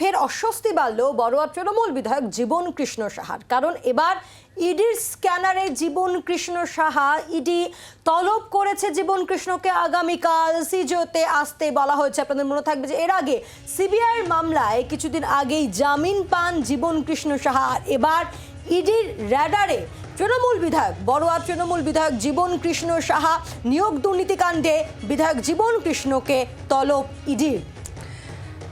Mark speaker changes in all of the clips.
Speaker 1: ফের অস্বস্তি বাড়ল বড়ুয়া তৃণমূল বিধায়ক জীবন কৃষ্ণ সাহার। কারণ এবার ইডির স্ক্যানারে জীবন কৃষ্ণ সাহা, ইডি তলব করেছে জীবন কৃষ্ণকে আগামীকাল সিজোতে আসতে বলা হয়েছে। আপনাদের মনে থাকবে যে এর আগে সিবিআইয়ের মামলায় কিছুদিন আগেই জামিন পান জীবন কৃষ্ণ সাহা। এবার ইডির র্যাডারে তৃণমূল বিধায়ক বড়ুয়া তৃণমূল বিধায়ক জীবন কৃষ্ণ সাহা নিয়োগ দুর্নীতিকাণ্ডে বিধায়ক জীবন কৃষ্ণকে তলব ইডির।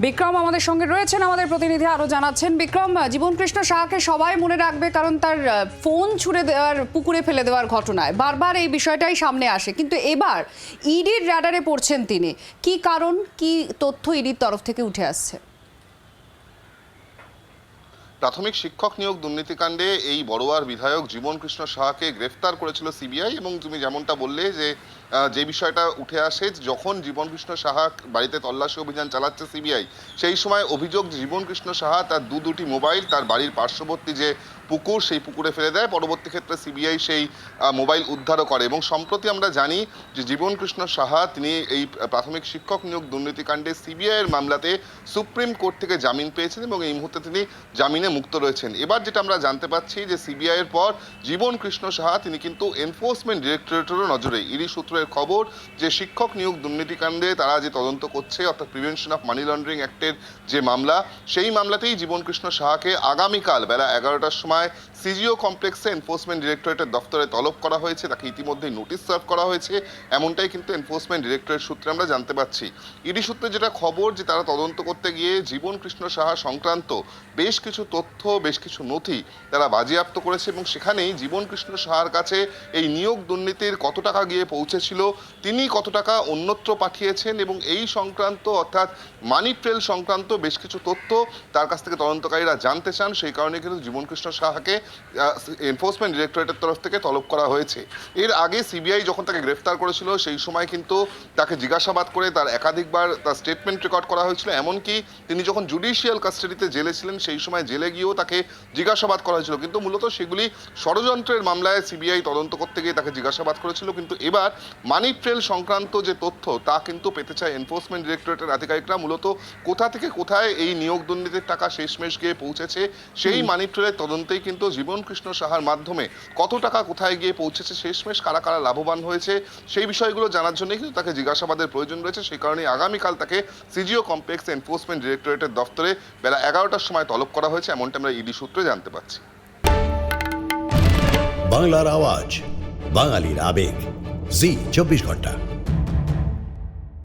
Speaker 2: বিক্রম আমাদের সঙ্গে রয়েছেন, আমাদের প্রতিনিধি আরও জানাচ্ছেন। বিক্রম জীবনকৃষ্ণ শাহকে সবাই মনে রাখবে কারণ তার ফোন ছুড়ে দেওয়ার, পুকুরে ফেলে দেওয়ার ঘটনায়। বারবার এই বিষয়টাই সামনে আসে। কিন্তু এবার ইডির র্যাডারে পড়ছেন তিনি। কি কারণ, কি তথ্য ইডির তরফ থেকে উঠে আসছে?
Speaker 3: প্রাথমিক শিক্ষক নিয়োগ দুর্নীতিকাণ্ডে এই বড়োয়ার বিধায়ক জীবন কৃষ্ণ সাহাকে গ্রেফতার করেছিল সিবিআই এবং তুমি যেমনটা বললে যে যে বিষয়টা উঠে আসে যখন জীবন কৃষ্ণ সাহা বাড়িতে তল্লাশি অভিযান চালাচ্ছে সিবিআই, সেই সময় অভিযোগ জীবন কৃষ্ণ সাহা তার দু দুটি মোবাইল, তার বাড়ির পার্শ্ববর্তী যে পুকুর, সেই পুকুরে ফেলে দেয়। পরবর্তী ক্ষেত্রে সিবিআই সেই মোবাইল উদ্ধারও করে এবং সম্প্রতি আমরা জানি যে জীবন কৃষ্ণ সাহা তিনি এই প্রাথমিক শিক্ষক নিয়োগ দুর্নীতিকাণ্ডে সিবিআইয়ের মামলাতে সুপ্রিম কোর্ট থেকে জামিন পেয়েছেন এবং এই মুহূর্তে তিনি জামিনে মুক্ত রয়েছেন। এবার যেটা আমরা জানতে পাচ্ছি যে সিবিআই এর পর জীবন কৃষ্ণ সাহা, তিনি কিন্তু এনফোর্সমেন্ট ডিরেক্টরেটেরও নজরে। ইডি সূত্রের খবর যে শিক্ষক নিয়োগ দুর্নীতিকাণ্ডে তারা যে তদন্ত করছে, অর্থাৎ প্রিভেনশন অফ মানি লন্ডারিং অ্যাক্টের যে মামলা, সেই মামলাতেই জীবন কৃষ্ণ সাহাকে আগামীকাল বেলা এগারোটার সময় সিজিও কমপ্লেক্সে এনফোর্সমেন্ট ডিরেক্টরেটের দপ্তরে তলব করা হয়েছে। তাকে ইতিমধ্যেই নোটিশ সার্ভ করা হয়েছে। এমনটাই কিন্তু এনফোর্সমেন্ট ডিরেক্টরেট সূত্রে আমরা জানতে পারছি ইডি সূত্রে যেটা খবর যে তারা তদন্ত করতে গিয়ে জীবন কৃষ্ণ সাহা সংক্রান্ত বেশ কিছু তথ্য বেশ কিছু নথি তারা বাজেয়াপ্ত করেছে এবং সেখানেই জীবন কৃষ্ণ সাহার কাছে এই নিয়োগ দুর্নীতির কত টাকা গিয়ে পৌঁছেছিল, তিনি কত টাকা অন্যত্র পাঠিয়েছেন এবং এই সংক্রান্ত অর্থাৎ মানি ট্রেল সংক্রান্ত বেশ কিছু তথ্য তার কাছ থেকে তদন্তকারীরা জানতে চান। সেই কারণে কিন্তু জীবন কৃষ্ণ সাহাকে এনফোর্সমেন্ট ডিরেক্টরেটের তরফ থেকে তলব করা হয়েছে। এর আগে সিবিআই যখন তাকে গ্রেফতার করেছিল, সেই সময় কিন্তু তাকে জিজ্ঞাসাবাদ করে তার একাধিকবার তার স্টেটমেন্ট রেকর্ড করা হয়েছিল। এমনকি তিনি যখন জুডিশিয়াল কাস্টাডিতে জেলে ছিলেন, সেই সময় জেলে গিয়েও তাকে জিজ্ঞাসাবাদ করা হয়েছিল কিন্তু মূলত সেগুলি ষড়যন্ত্রের মামলায় সিবিআই তদন্ত করতে গিয়ে তাকে জিজ্ঞাসাবাদ করেছিল। কিন্তু এবার মানি ট্রেল সংক্রান্ত যে তথ্য তা কিন্তু পেতে চায় এনফোর্সমেন্ট ডিরেক্টরেটের আধিকারিকরা। মূলত কোথা থেকে কোথায় এই নিয়োগ দুর্নীতির টাকা শেষমেশ গিয়ে পৌঁছেছে সেই মানি ট্রেলের তদন্তেই কিন্তু জীবন কৃষ্ণ সাহার মাধ্যমে কত টাকা কোথায় গিয়ে পৌঁছেছে শেষমেশ কারা কারা লাভবান হয়েছে সেই বিষয়গুলো জানার জন্যই কিন্তু তাকে জিজ্ঞাসাবাদের প্রয়োজন রয়েছে। সেই কারণে আগামীকাল তাকে সিজিও কমপ্লেক্স এনফোর্সমেন্ট ডিরেক্টরেটের দপ্তরে বেলা এগারোটার সময় তলব করা হয়েছে। এমনটা আমরা ইডি সূত্রে জানতে পারছি।
Speaker 4: বাংলার আওয়াজ বাঙালির আবেগ। জি চব্বিশ ঘণ্টা।